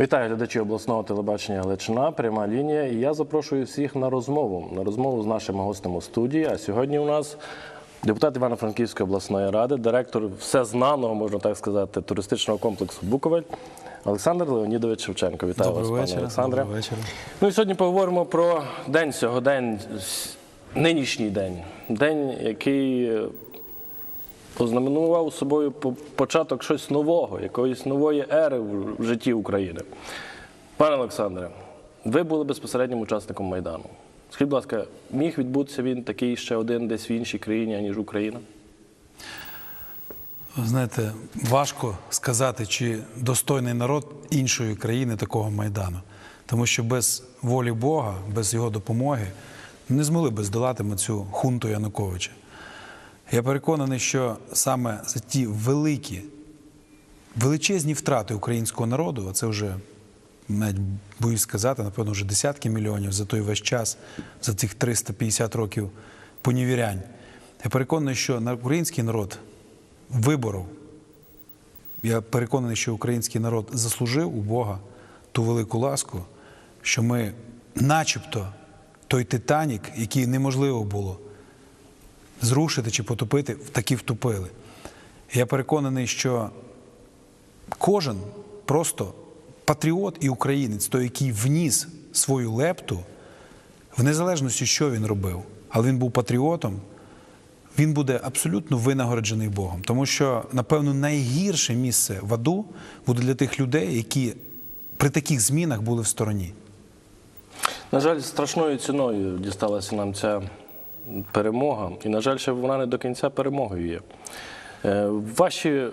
Вітаю глядачі обласного телебачення Галичина, пряма лінія. І я запрошую всіх на розмову. На розмову з нашими гостями у студії. А сьогодні у нас депутат Івано-Франківської обласної ради, директор всезнаного, можна так сказати, туристичного комплексу Буковель Олександр Леонідович Шевченко. Вітаю Доброго вас, пане вечора. Олександре. Доброго вечора. Ну і сьогодні поговоримо про день сьогодень, нинішній день. День, який ознаменував собою початок щось нового, якоїсь нової ери в житті України. Пане Олександре, ви були безпосереднім учасником Майдану. Скажіть, будь ласка, міг відбутися він такий ще один десь в іншій країні, аніж Україна? Знаєте, важко сказати, чи достойний народ іншої країни такого майдану. Тому що без волі Бога, без його допомоги не змогли би здолати ми цю хунту Януковича. Я переконаний, що саме за ті великі, величезні втрати українського народу, а це вже навіть боюсь сказати, напевно, вже десятки мільйонів за той весь час, за цих 350 років понівірянь. Я переконаний, що український народ виборов. Я переконаний, що український народ заслужив у Бога ту велику ласку, що ми, начебто, той Титанік, який неможливо було зрушити чи потопити, таки втопили. Я переконаний, що кожен просто патріот і українець, той, який вніс свою лепту, в незалежності, що він робив, але він був патріотом, він буде абсолютно винагороджений Богом. Тому що, напевно, найгірше місце в аду буде для тих людей, які при таких змінах були в стороні. На жаль, страшною ціною дісталася нам ця перемога, і, на жаль, ще вона не до кінця перемогою є. Е, Ваші,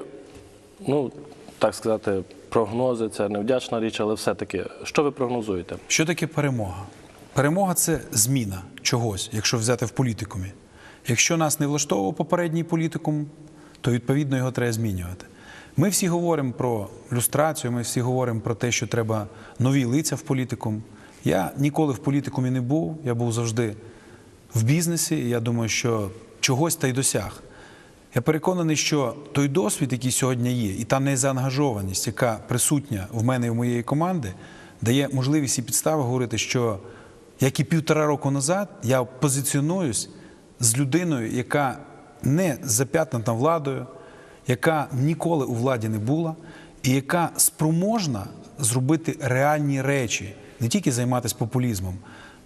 ну так сказати, прогнози це невдячна річ, але все-таки, що ви прогнозуєте? Що таке перемога? Перемога це зміна чогось, якщо взяти в політикумі. Якщо нас не влаштовував попередній політикум, то відповідно його треба змінювати. Ми всі говоримо про люстрацію, ми всі говоримо про те, що треба нові лиця в політикум. Я ніколи в політикумі не був, я був завжди в бізнесі, я думаю, що чогось та й досяг. Я переконаний, що той досвід, який сьогодні є, і та незаангажованість, яка присутня в мене і в моєї команди, дає можливість і підстави говорити, що як і півтора року назад я позиціонуюсь з людиною, яка не зап'ятнута владою, яка ніколи у владі не була, і яка спроможна зробити реальні речі, не тільки займатися популізмом.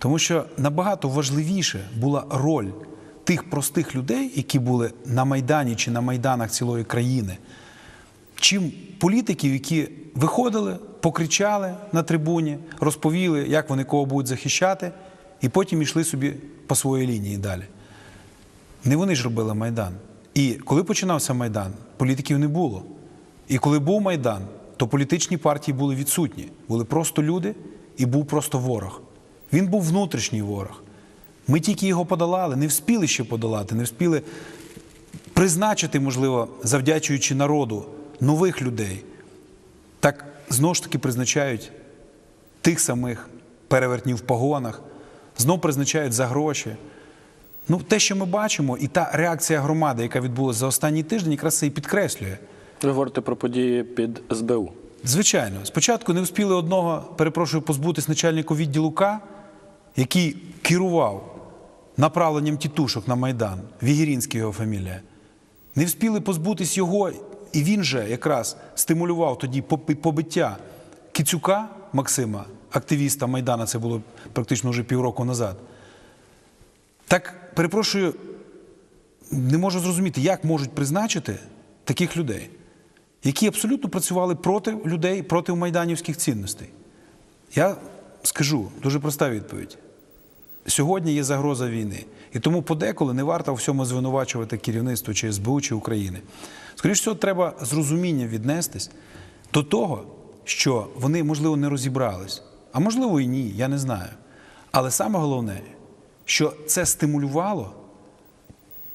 Тому що набагато важливіше була роль тих простих людей, які були на Майдані чи на майданах цілої країни, чим політиків, які виходили, покричали на трибуні, розповіли, як вони кого будуть захищати, і потім йшли собі по своїй лінії далі. Не вони ж робили Майдан. І коли починався Майдан, політиків не було. І коли був Майдан, то політичні партії були відсутні. Були просто люди і був просто ворог. Він був внутрішній ворог. Ми тільки його подолали, не вспіли ще подолати, не вспіли призначити, можливо, завдячуючи народу нових людей. Так знову ж таки призначають тих самих перевертнів в погонах, знов призначають за гроші. Ну, те, що ми бачимо, і та реакція громади, яка відбулася за останній тиждень, якраз це і підкреслює. Ви говорите про події під СБУ. Звичайно, спочатку не встигли одного, перепрошую, позбутись начальнику відділу К, який керував направленням тітушок на Майдан, Вігірінський його фамілія. Не встигли позбутись його, і він же якраз стимулював тоді побиття Кицюка Максима, активіста Майдана, це було практично вже півроку назад. Так, перепрошую, не можу зрозуміти, як можуть призначити таких людей, які абсолютно працювали проти людей, проти майданівських цінностей. Я скажу дуже проста відповідь. Сьогодні є загроза війни. І тому подеколи не варто у всьому звинувачувати керівництво чи СБУ чи України. Скоріше всього, треба з розумінням віднестись до того, що вони, можливо, не розібрались. А можливо, і ні, я не знаю. Але саме головне, що це стимулювало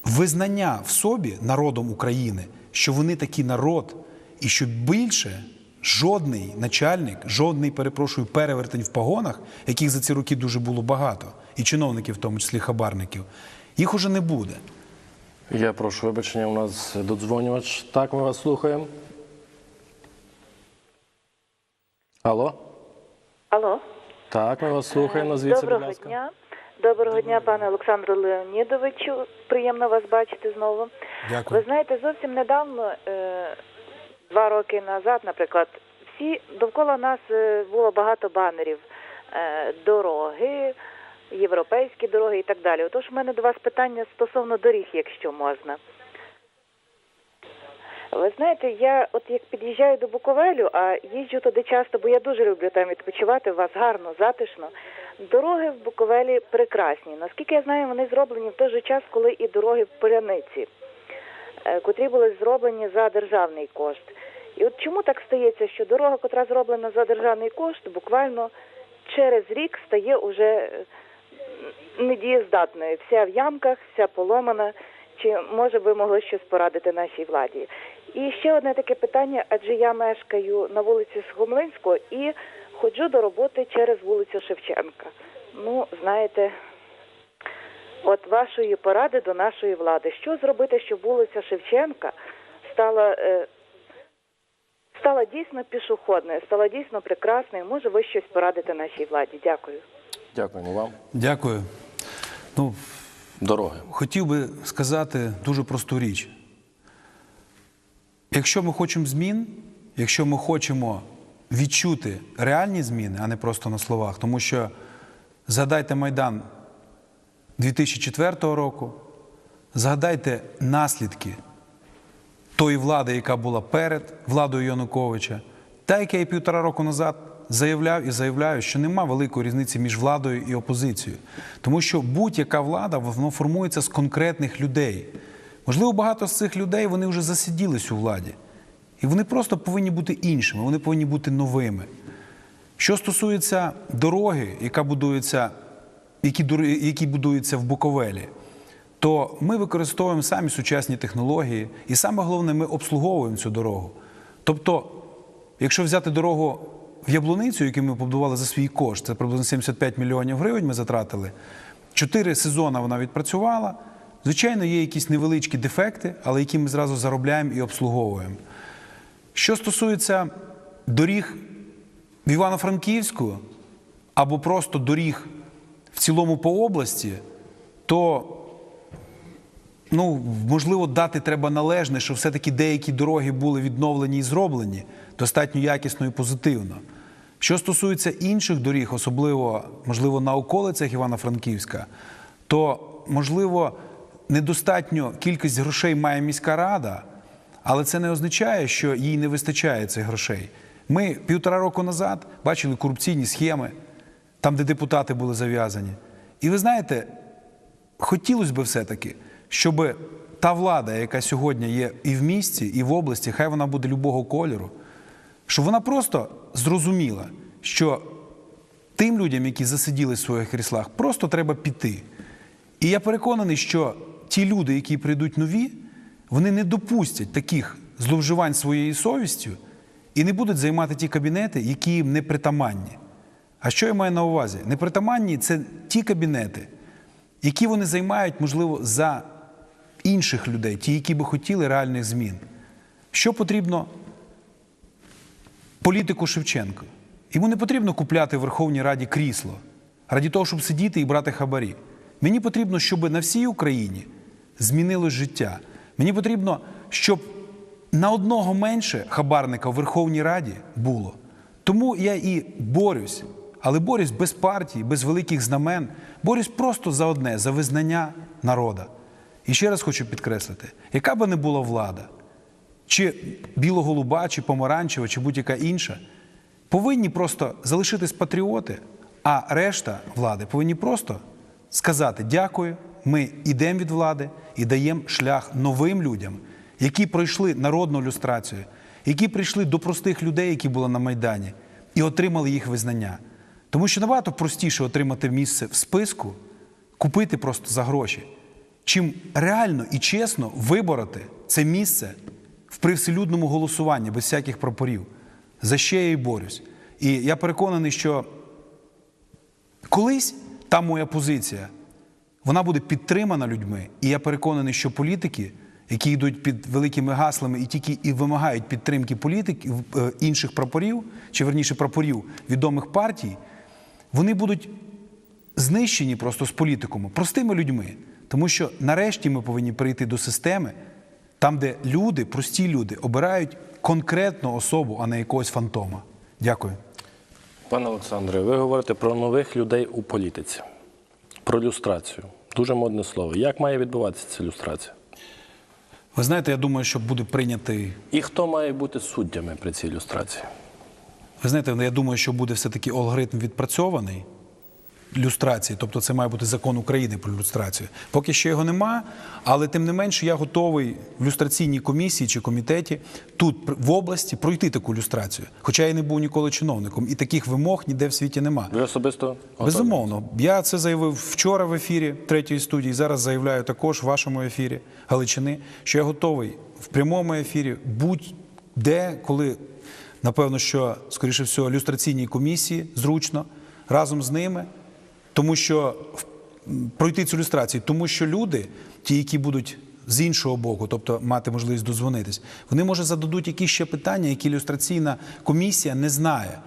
визнання в собі народом України, що вони такий народ, і що більше жодний начальник, жодний, перепрошую, перевертень в погонах, яких за ці роки дуже було багато, і чиновників, в тому числі хабарників, їх уже не буде. Я прошу вибачення, у нас додзвонювач. Так, ми вас слухаємо. Алло? Алло. Так, ми вас слухаємо. Назвіться, будь Доброго ласка. дня. Доброго дня, пане Олександру Леонідовичу. Приємно вас бачити знову. Дякую. Ви знаєте, зовсім недавно, е, два роки назад, наприклад, всі довкола нас е, було багато банерів, е, дороги, європейські дороги і так далі. Отож, в мене до вас питання стосовно доріг, якщо можна. Ви знаєте, я от як під'їжджаю до Буковелю, а їжджу туди часто, бо я дуже люблю там відпочивати, у вас гарно, затишно. Дороги в Буковелі прекрасні. Наскільки я знаю, вони зроблені в той же час, коли і дороги в Поляниці, е, котрі були зроблені за державний кошт. І от чому так стається, що дорога, котра зроблена за державний кошт, буквально через рік стає уже е, недієздатною. Вся в ямках, вся поломана. Чи може ви могли щось порадити нашій владі? І ще одне таке питання, адже я мешкаю на вулиці Схомлинського і ходжу до роботи через вулицю Шевченка. Ну, знаєте, от вашої поради до нашої влади. Що зробити, щоб вулиця Шевченка стала, е, стала дійсно пішохідною, стала дійсно прекрасною? Може, ви щось порадите нашій владі? Дякую. Дякуємо вам. Дякую. Ну, Дороги. хотів би сказати дуже просту річ. Якщо ми хочемо змін, якщо ми хочемо відчути реальні зміни, а не просто на словах, тому що згадайте Майдан 2004 року, згадайте наслідки тої влади, яка була перед владою Януковича, та яка я півтора року назад заявляв і заявляю, що нема великої різниці між владою і опозицією. Тому що будь-яка влада воно формується з конкретних людей. Можливо, багато з цих людей вони вже засиділись у владі. І вони просто повинні бути іншими, вони повинні бути новими. Що стосується дороги, яка будується, які, які будуються в Буковелі, то ми використовуємо самі сучасні технології, і саме головне, ми обслуговуємо цю дорогу. Тобто, якщо взяти дорогу в Яблуницю, яку ми побудували за свій кошт, це приблизно 75 мільйонів гривень ми затратили. Чотири сезони вона відпрацювала. Звичайно, є якісь невеличкі дефекти, але які ми зразу заробляємо і обслуговуємо. Що стосується доріг в Івано-Франківську або просто доріг в цілому по області, то ну, можливо, дати треба належне, що все-таки деякі дороги були відновлені і зроблені достатньо якісно і позитивно. Що стосується інших доріг, особливо, можливо, на околицях Івано-Франківська, то, можливо, недостатньо кількість грошей має міська рада, але це не означає, що їй не вистачає цих грошей. Ми півтора року назад бачили корупційні схеми, там, де депутати були зав'язані. І ви знаєте, хотілося б все-таки, щоб та влада, яка сьогодні є і в місті, і в області, хай вона буде любого кольору, щоб вона просто зрозуміла, що тим людям, які засиділи в своїх кріслах, просто треба піти. І я переконаний, що ті люди, які прийдуть нові, вони не допустять таких зловживань своєю совістю і не будуть займати ті кабінети, які їм не притаманні. А що я маю на увазі? Непритаманні це ті кабінети, які вони займають, можливо, за інших людей, ті, які би хотіли реальних змін. Що потрібно політику Шевченко? Йому не потрібно купляти в Верховній Раді крісло раді того, щоб сидіти і брати хабарі. Мені потрібно, щоб на всій Україні змінилось життя. Мені потрібно, щоб на одного менше хабарника в Верховній Раді було. Тому я і борюсь, але борюсь без партії, без великих знамен, борюсь просто за одне за визнання народа. І ще раз хочу підкреслити, яка би не була влада, чи біло-голуба, чи помаранчева, чи будь-яка інша, повинні просто залишитись патріоти, а решта влади повинні просто сказати дякую, ми йдемо від влади і даємо шлях новим людям, які пройшли народну люстрацію, які прийшли до простих людей, які були на Майдані, і отримали їх визнання. Тому що набагато простіше отримати місце в списку, купити просто за гроші, чим реально і чесно вибороти це місце в привселюдному голосуванні без всяких прапорів. За що я і борюсь. І я переконаний, що колись та моя позиція вона буде підтримана людьми. І я переконаний, що політики, які йдуть під великими гаслами і тільки і вимагають підтримки політиків е, інших прапорів, чи верніше прапорів відомих партій, вони будуть знищені просто з політикуму, простими людьми. Тому що нарешті ми повинні прийти до системи, там, де люди, прості люди, обирають конкретну особу, а не якогось фантома. Дякую. Пане Олександре, ви говорите про нових людей у політиці, про люстрацію. Дуже модне слово. Як має відбуватися ця люстрація? Ви знаєте, я думаю, що буде прийнятий. І хто має бути суддями при цій люстрації? Ви знаєте, я думаю, що буде все-таки алгоритм відпрацьований люстрації, тобто це має бути закон України про люстрацію. Поки що його нема, але тим не менше я готовий в люстраційній комісії чи комітеті тут в області пройти таку люстрацію. Хоча я не був ніколи чиновником, і таких вимог ніде в світі нема. Ви особисто готові? Безумовно, я це заявив вчора в ефірі третьої студії. Зараз заявляю також в вашому ефірі Галичини, що я готовий в прямому ефірі будь-де, коли напевно, що скоріше всього люстраційній комісії зручно разом з ними, тому що пройти цю люстрацію, тому що люди, ті, які будуть. З іншого боку, тобто мати можливість дозвонитись, вони може зададуть якісь ще питання, які люстраційна комісія не знає.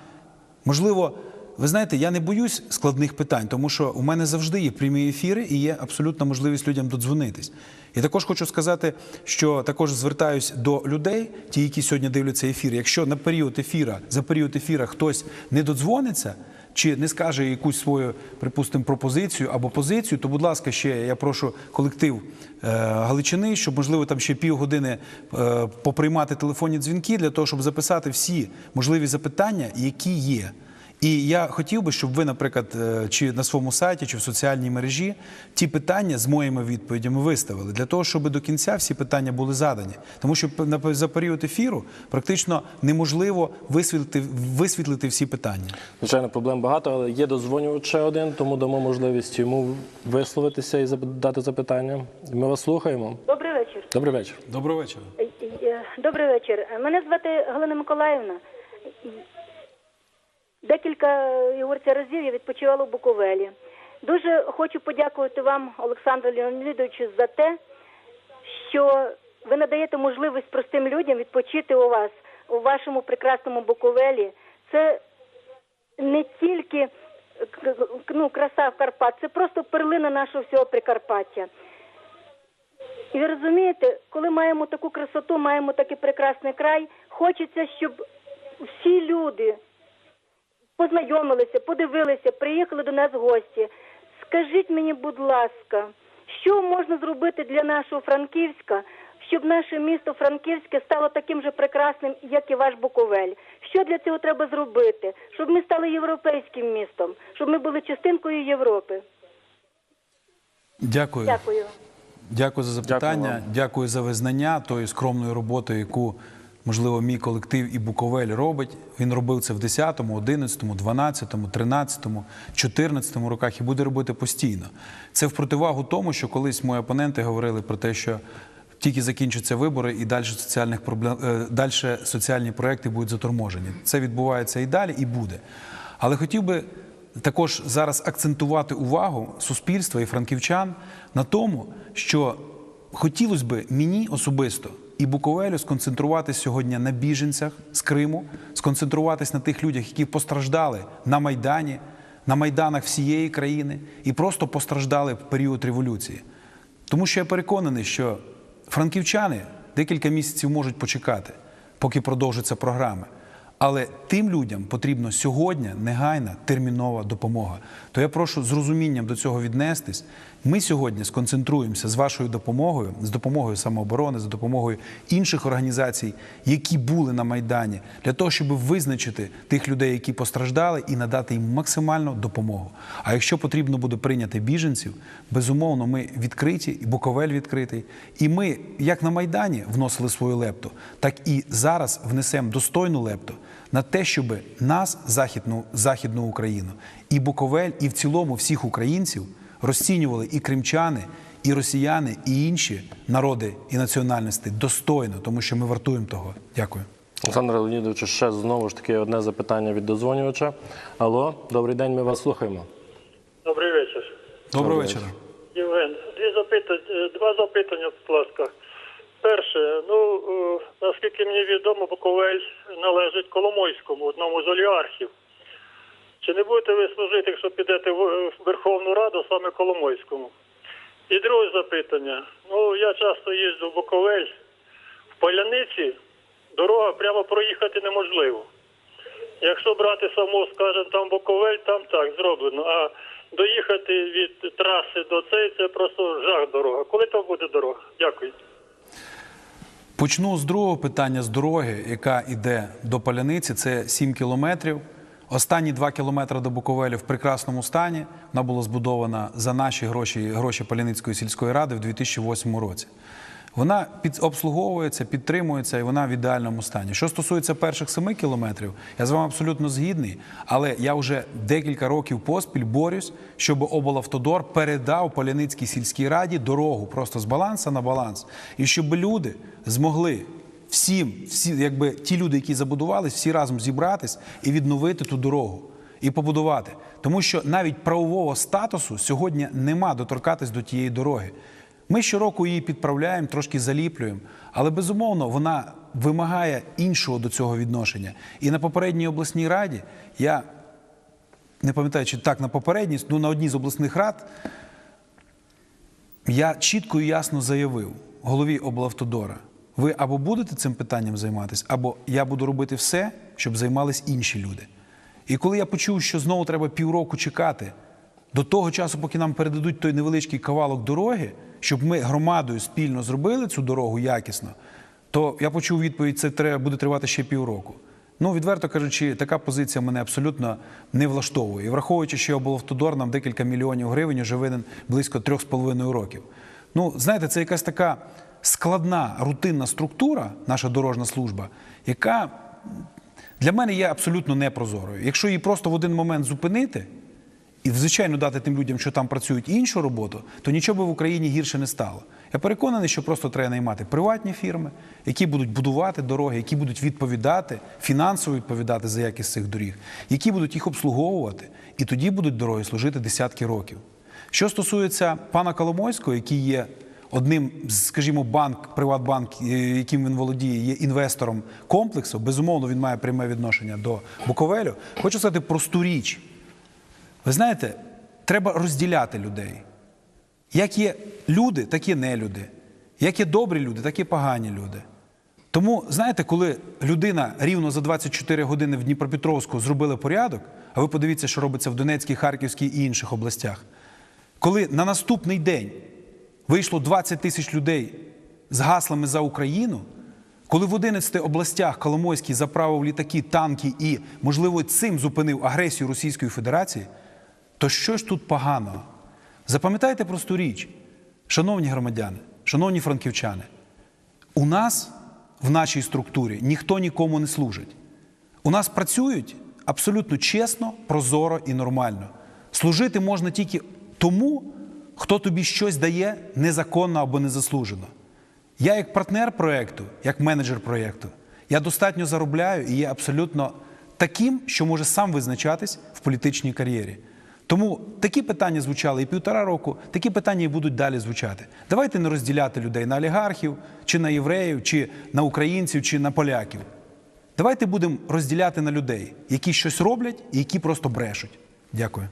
Можливо, ви знаєте, я не боюсь складних питань, тому що у мене завжди є прямі ефіри і є абсолютна можливість людям додзвонитись. І також хочу сказати, що також звертаюсь до людей, ті, які сьогодні дивляться ефір. Якщо на період ефіра, за період ефіра хтось не додзвониться. Чи не скаже якусь свою, припустимо, пропозицію або позицію, то, будь ласка, ще я прошу колектив е, Галичини, щоб можливо там ще півгодини е, поприймати телефонні дзвінки для того, щоб записати всі можливі запитання, які є. І я хотів би, щоб ви, наприклад, е, чи на своєму сайті, чи в соціальній мережі ті питання з моїми відповідями виставили для того, щоб до кінця всі питання були задані. Тому що на- за період ефіру практично неможливо висвітлити, висвітлити всі питання. Звичайно, проблем багато, але є дозвонювач ще один, тому дамо можливість йому висловитися і дати запитання. Ми вас слухаємо. Добрий вечір. Добрий вечір. Доброго вечора. Е, е, Добрий вечір. Мене звати Галина Миколаївна. Декілька е, Ігорця разів я відпочивала в Буковелі. Дуже хочу подякувати вам, Олександру Леонідовичу, за те, що ви надаєте можливість простим людям відпочити у вас у вашому прекрасному Буковелі. Це не тільки е, ну, краса Карпат, це просто перлина нашого всього Прикарпаття. І ви розумієте, коли маємо таку красоту, маємо такий прекрасний край, хочеться, щоб всі люди познайомилися, подивилися, приїхали до нас в гості. Скажіть мені, будь ласка, що можна зробити для нашого Франківська, щоб наше місто Франківське стало таким же прекрасним, як і ваш Буковель? Що для цього треба зробити? Щоб ми стали європейським містом, щоб ми були частинкою Європи. Дякую. Дякую. Дякую за запитання. вам. Дякую за визнання тої скромної роботи, яку, можливо, мій колектив і Буковель робить. Він робив це в 10-му, 11-му, 12-му, 13-му, 14-му роках і буде робити постійно. Це в противагу тому, що колись мої опоненти говорили про те, що тільки закінчаться вибори і далі соціальних проблем е, далі соціальні проекти будуть заторможені. Це відбувається і далі, і буде. Але хотів би також зараз акцентувати увагу суспільства і франківчан на тому, що хотілося б мені особисто і Буковелю сконцентруватися сьогодні на біженцях з Криму, сконцентруватись на тих людях, які постраждали на Майдані, на майданах всієї країни і просто постраждали в період революції. Тому що я переконаний, що франківчани декілька місяців можуть почекати, поки продовжаться програми. Але тим людям потрібно сьогодні негайна термінова допомога. То я прошу з розумінням до цього віднестись. Ми сьогодні сконцентруємося з вашою допомогою, з допомогою самооборони, з допомогою інших організацій, які були на майдані, для того, щоб визначити тих людей, які постраждали, і надати їм максимальну допомогу. А якщо потрібно буде прийняти біженців, безумовно, ми відкриті, і Буковель відкритий. І ми, як на майдані, вносили свою лепту, так і зараз внесемо достойну лепту на те, щоб нас, західну, західну Україну, і Буковель, і в цілому всіх українців розцінювали і кримчани, і росіяни, і інші народи і національності достойно, тому що ми вартуємо того. Дякую. Олександр Леонідович, ще знову ж таки одне запитання від дозвонювача. Алло, добрий день, ми вас слухаємо. Добрий вечір. Доброго Добрий вечора. Євген, дві запитання, два запитання, будь ласка. Перше, ну е, наскільки мені відомо, Буковель належить Коломойському, одному з олігархів. Чи не будете ви служити, якщо підете в в Верховну Раду саме Коломойському? І друге запитання. Ну, я часто їжджу в Буковель. В Поляниці дорога прямо проїхати неможливо. Якщо брати само, скажімо, там Буковель, там так зроблено. А доїхати від траси до цієї це просто жах дорога. Коли там буде дорога? Дякую. Почну з другого питання з дороги, яка йде до Поляниці. Це 7 кілометрів. Останні 2 кілометри до Буковелі в прекрасному стані. Вона була збудована за наші гроші, гроші Поляницької сільської ради в 2008 році. Вона під, обслуговується, підтримується і вона в ідеальному стані. Що стосується перших 7 кілометрів, я з вами абсолютно згідний, але я вже декілька років поспіль борюсь, щоб облавтодор передав Поляницькій сільській раді дорогу просто з баланса на баланс. І щоб люди змогли всім, всі, якби ті люди, які забудувались, всі разом зібратись і відновити ту дорогу. І побудувати, тому що навіть правового статусу сьогодні нема доторкатись до тієї дороги. Ми щороку її підправляємо, трошки заліплюємо, але безумовно вона вимагає іншого до цього відношення. І на попередній обласній раді я не пам'ятаю, чи так на попередній, ну на одній з обласних рад я чітко і ясно заявив голові облавтодора: ви або будете цим питанням займатися, або я буду робити все, щоб займались інші люди. І коли я почув, що знову треба півроку чекати до того часу, поки нам передадуть той невеличкий кавалок дороги, щоб ми громадою спільно зробили цю дорогу якісно, то я почув відповідь, це треба буде тривати ще півроку. Ну, відверто кажучи, така позиція мене абсолютно не влаштовує. І враховуючи, що облавтодор нам декілька мільйонів гривень уже винен близько трьох з половиною років. Ну, знаєте, це якась така складна рутинна структура, наша дорожна служба, яка для мене є абсолютно непрозорою. Якщо її просто в один момент зупинити і, звичайно, дати тим людям, що там працюють іншу роботу, то нічого би в Україні гірше не стало. Я переконаний, що просто треба наймати приватні фірми, які будуть будувати дороги, які будуть відповідати, фінансово відповідати за якість цих доріг, які будуть їх обслуговувати, і тоді будуть дороги служити десятки років. Що стосується пана Коломойського, який є одним, скажімо, банк, Приватбанк, е, яким він володіє, є інвестором комплексу. Безумовно, він має пряме відношення до Буковелю. Хочу сказати просту річ. Ви знаєте, треба розділяти людей. Як є люди, так є нелюди. Як є добрі люди, так є погані люди. Тому, знаєте, коли людина рівно за 24 години в Дніпропетровську зробила порядок, а ви подивіться, що робиться в Донецькій, Харківській і інших областях, коли на наступний день вийшло 20 тисяч людей з гаслами за Україну, коли в 11 областях Коломойський заправив літаки, танки і, можливо, цим зупинив агресію Російської Федерації, то що ж тут поганого? Запам'ятайте просту річ, шановні громадяни, шановні франківчани, у нас в нашій структурі ніхто нікому не служить. У нас працюють абсолютно чесно, прозоро і нормально. Служити можна тільки тому, хто тобі щось дає незаконно або незаслужено. Я, як партнер проєкту, як менеджер проєкту, я достатньо заробляю і є абсолютно таким, що може сам визначатись в політичній кар'єрі. Тому такі питання звучали і півтора року, такі питання і будуть далі звучати. Давайте не розділяти людей на олігархів, чи на євреїв, чи на українців, чи на поляків. Давайте будемо розділяти на людей, які щось роблять і які просто брешуть. Дякую.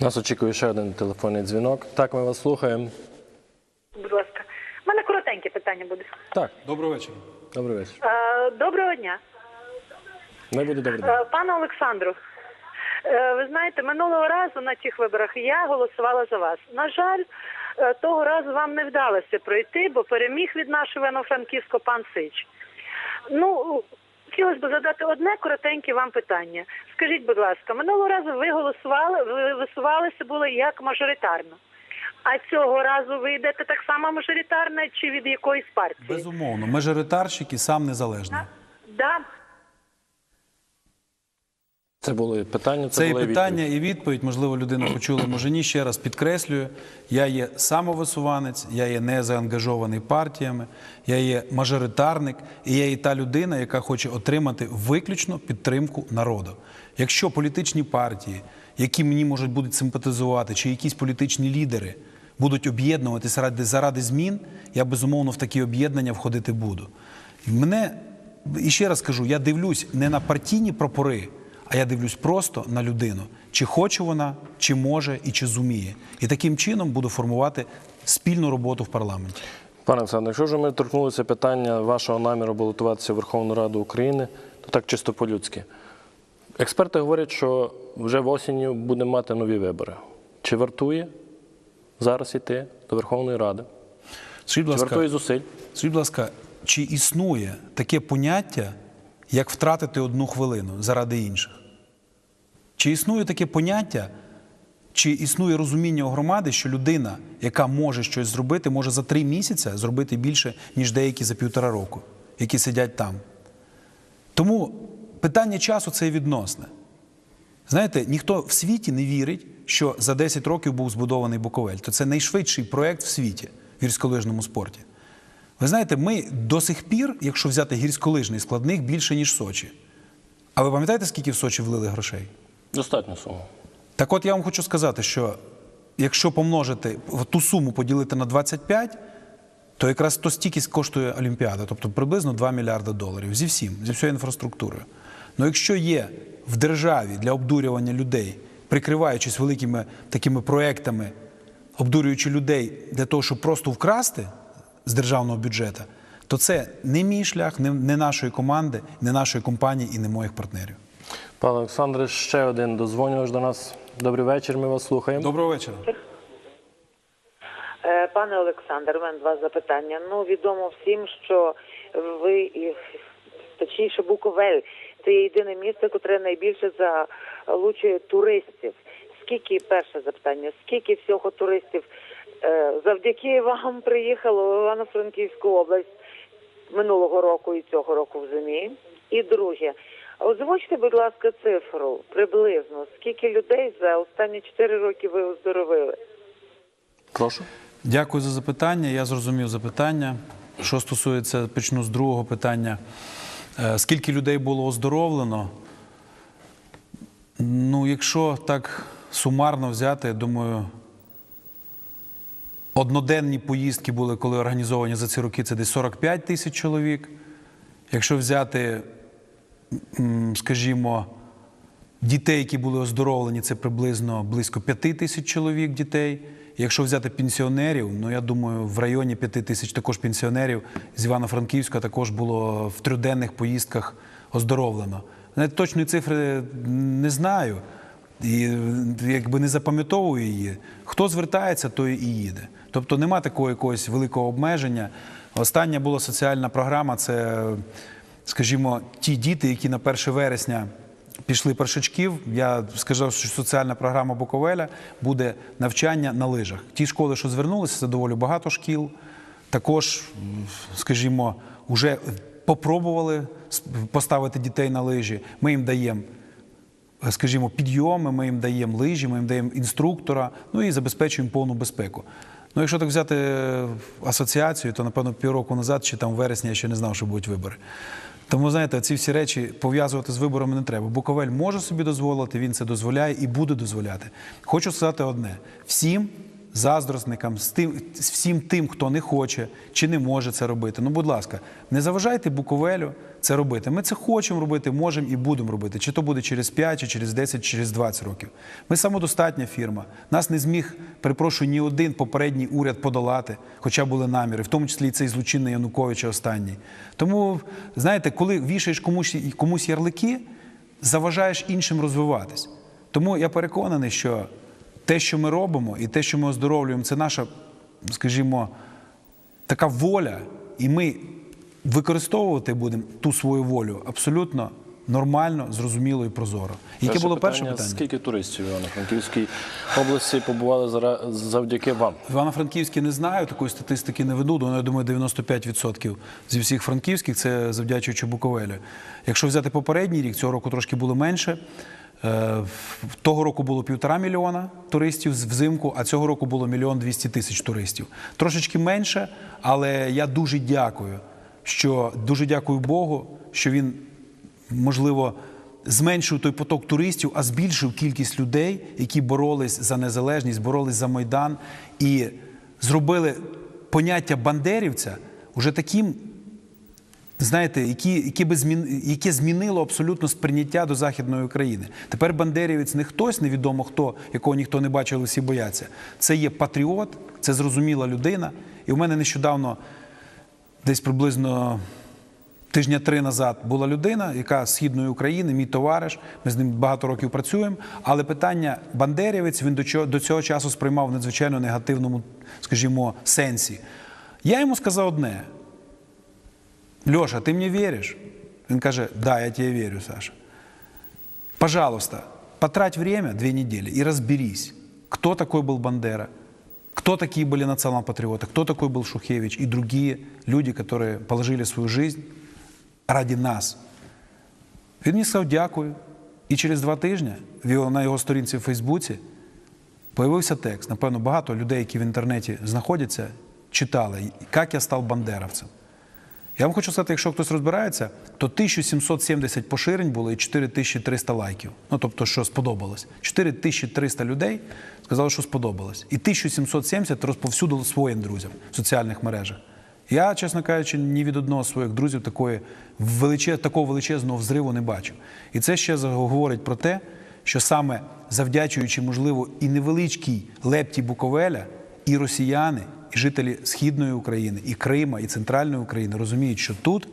Нас очікує ще один телефонний дзвінок. Так, ми вас слухаємо. Будь ласка, у мене коротеньке питання буде. Так, Доброго вечора. добрий вечір. Е, Доброго дня, Не буде добрий день. Е, пане Олександру. е, Ви знаєте, минулого разу на цих виборах я голосувала за вас. На жаль, е, того разу вам не вдалося пройти, бо переміг від нашого Івано-Франківського пан Сич. Ну, хотілося б задати одне коротеньке вам питання. Скажіть, будь ласка, минулого разу ви голосували, ви висувалися були як мажоритарно. А цього разу ви йдете так само мажоритарно чи від якоїсь партії? Безумовно, мажоритарщики сам незалежний. Да. Це були питання, це, Це і питання відповіді. і відповідь. Можливо, людина почула, може ні. Ще раз підкреслюю: я є самовисуванець, я є не заангажований партіями, я є мажоритарник, і я є та людина, яка хоче отримати виключно підтримку народу. Якщо політичні партії, які мені можуть будуть симпатизувати, чи якісь політичні лідери будуть об'єднуватися заради, заради змін, я безумовно в такі об'єднання входити буду. Мене і ще раз кажу: я дивлюсь не на партійні прапори, а я дивлюсь просто на людину, чи хоче вона, чи може і чи зуміє. І таким чином буду формувати спільну роботу в парламенті. Пане Олександре, якщо вже ми торкнулися питання вашого наміру балотуватися в Верховну Раду України, то так чисто по-людськи. Експерти говорять, що вже в осінню будемо мати нові вибори. Чи вартує зараз йти до Верховної Ради? Чи вартує зусиль? Скажіть, будь ласка, чи існує таке поняття, як втратити одну хвилину заради інших? Чи існує таке поняття, чи існує розуміння у громади, що людина, яка може щось зробити, може за три місяці зробити більше, ніж деякі за півтора року, які сидять там? Тому питання часу це відносне. Знаєте, ніхто в світі не вірить, що за 10 років був збудований Буковель. То це найшвидший проєкт в світі в гірськолижному спорті. Ви знаєте, ми до сих пір, якщо взяти гірськолижний складних, більше, ніж Сочі. А ви пам'ятаєте, скільки в Сочі влили грошей? Достатньо суму. Так от я вам хочу сказати, що якщо помножити ту суму поділити на 25, то якраз то стільки коштує Олімпіада, тобто приблизно 2 мільярди доларів зі всім, зі всією інфраструктурою. Ну якщо є в державі для обдурювання людей, прикриваючись великими такими проектами, обдурюючи людей для того, щоб просто вкрасти з державного бюджету, то це не мій шлях, не нашої команди, не нашої компанії і не моїх партнерів. Пане Олександре, ще один дозвонювач до нас. Добрий вечір, ми вас слухаємо. Доброго вечора. Е, Пане Олександр, у мене два запитання. Ну, відомо всім, що ви, і, точніше, Буковель, це є єдине місце, яке найбільше залучує туристів. Скільки, перше запитання, скільки всього туристів е, завдяки вам приїхало в Івано-Франківську область минулого року і цього року в зимі? І друге, озвучте, будь ласка, цифру приблизно, скільки людей за останні 4 роки ви оздоровили? Прошу. Дякую за запитання. Я зрозумів запитання. Що стосується, почну з другого питання. Е, Скільки людей було оздоровлено? Ну, якщо так сумарно взяти, я думаю, одноденні поїздки були, коли організовані за ці роки, це десь 45 тисяч чоловік. Якщо взяти, скажімо, Дітей, які були оздоровлені, це приблизно близько 5 тисяч чоловік дітей. Якщо взяти пенсіонерів, ну я думаю, в районі 5 тисяч також пенсіонерів з Івано-Франківська також було в триденних поїздках оздоровлено. Навіть точної цифри не знаю і якби не запам'ятовую її. Хто звертається, той і їде. Тобто нема такого якогось великого обмеження. Остання була соціальна програма це, скажімо, ті діти, які на 1 вересня пішли першачків. Я сказав, що соціальна програма Буковеля буде навчання на лижах. Ті школи, що звернулися, це доволі багато шкіл. Також, скажімо, вже попробували поставити дітей на лижі. Ми їм даємо. Скажімо, підйоми, ми їм даємо лижі, ми їм даємо інструктора, ну і забезпечуємо повну безпеку. Ну, якщо так взяти е, асоціацію, то напевно півроку назад, чи там в вересні я ще не знав, що будуть вибори. Тому, знаєте, ці всі речі пов'язувати з виборами не треба. Буковель може собі дозволити, він це дозволяє і буде дозволяти. Хочу сказати одне: всім заздросникам, з тим, з всім тим, хто не хоче чи не може це робити. Ну, будь ласка, не заважайте Буковелю це робити. Ми це хочемо робити, можемо і будемо робити. Чи то буде через 5, чи через 10, чи через 20 років. Ми самодостатня фірма. Нас не зміг, перепрошую, ні один попередній уряд подолати, хоча були наміри, в тому числі і цей злочинний Януковича останній. Тому, знаєте, коли вішаєш комусь, комусь ярлики, заважаєш іншим розвиватись. Тому я переконаний, що те, що ми робимо, і те, що ми оздоровлюємо, це наша, скажімо, така воля, і ми використовувати будемо ту свою волю абсолютно нормально, зрозуміло і прозоро. Яке було перше питання? Скільки туристів в Івано-Франківській області побували завдяки вам? В Івано-Франківській не знаю, такої статистики не веду, але я думаю, 95% зі всіх франківських це завдячуючи Буковелю. Якщо взяти попередній рік, цього року трошки було менше. Е, Того року було півтора мільйона туристів взимку, а цього року було мільйон двісті тисяч туристів. Трошечки менше, але я дуже дякую, що дуже дякую Богу, що він можливо, зменшив той поток туристів, а збільшив кількість людей, які боролись за незалежність, боролись за Майдан. І зробили поняття бандерівця уже таким, знаєте, які, які би змін, яке змінило абсолютно сприйняття до Західної України. Тепер бандерівець не хтось, невідомо хто, якого ніхто не бачив, всі бояться. Це є патріот, це зрозуміла людина. І у мене нещодавно, десь приблизно тижня три назад, була людина, яка з східної України, мій товариш. Ми з ним багато років працюємо. Але питання бандерівець він до чого до цього часу сприймав в надзвичайно негативному, скажімо, сенсі. Я йому сказав одне: Льоша, ти мені віриш? Він каже, да, я тебе вірю, Саша. Пожалуйста, потрать время, две недели, и разберись, кто такой был Бандера, кто такие были национал-патриоты, кто такой был Шухевич и другие люди, которые положили свою жизнь ради нас. Він мені сказав дякую. І через два тижні в його- на його сторінці в Фейсбуці появився текст. Напевно, багато людей, які в інтернеті знаходяться, читали, як я став бандеровцем. Я вам хочу сказати, якщо хтось розбирається, то 1770 поширень було і 4300 лайків. Ну, тобто, що сподобалось. 4300 людей сказали, що сподобалось. І 1770 розповсюдили своїм друзям в соціальних мережах. Я, чесно кажучи, ні від одного з своїх друзів такої величе, такого величезного взриву не бачив. І це ще говорить про те, що саме завдячуючи, можливо, і невеличкій лепті Буковеля, і росіяни, і жителі Східної України, і Крима, і Центральної України розуміють, що тут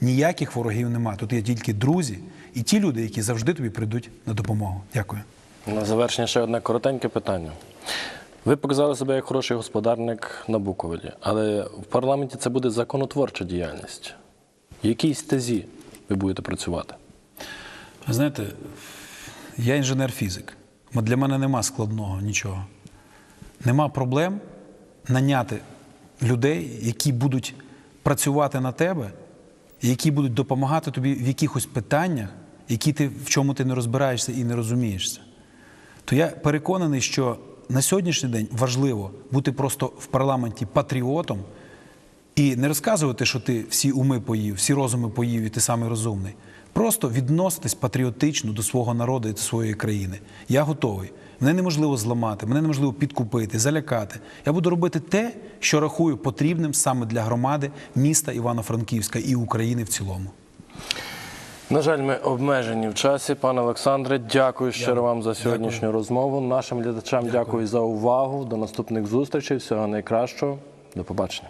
ніяких ворогів нема. Тут є тільки друзі і ті люди, які завжди тобі прийдуть на допомогу. Дякую. На завершення ще одне коротеньке питання. Ви показали себе як хороший господарник на Буковелі, але в парламенті це буде законотворча діяльність. В якій стезі ви будете працювати? Ви знаєте, я інженер-фізик. Для мене нема складного нічого. Нема проблем наняти людей, які будуть працювати на тебе, які будуть допомагати тобі в якихось питаннях, які ти, в чому ти не розбираєшся і не розумієшся. То я переконаний, що на сьогоднішній день важливо бути просто в парламенті патріотом і не розказувати, що ти всі уми поїв, всі розуми поїв, і ти самий розумний. Просто відноситись патріотично до свого народу і до своєї країни. Я готовий. Мене неможливо зламати, мене неможливо підкупити, залякати. Я буду робити те, що рахую потрібним саме для громади міста Івано-Франківська і України в цілому. На жаль, ми обмежені в часі. Пане Олександре, дякую щиро вам за сьогоднішню розмову. Нашим глядачам дякую за увагу. До наступних зустрічей. Всього найкращого. До побачення.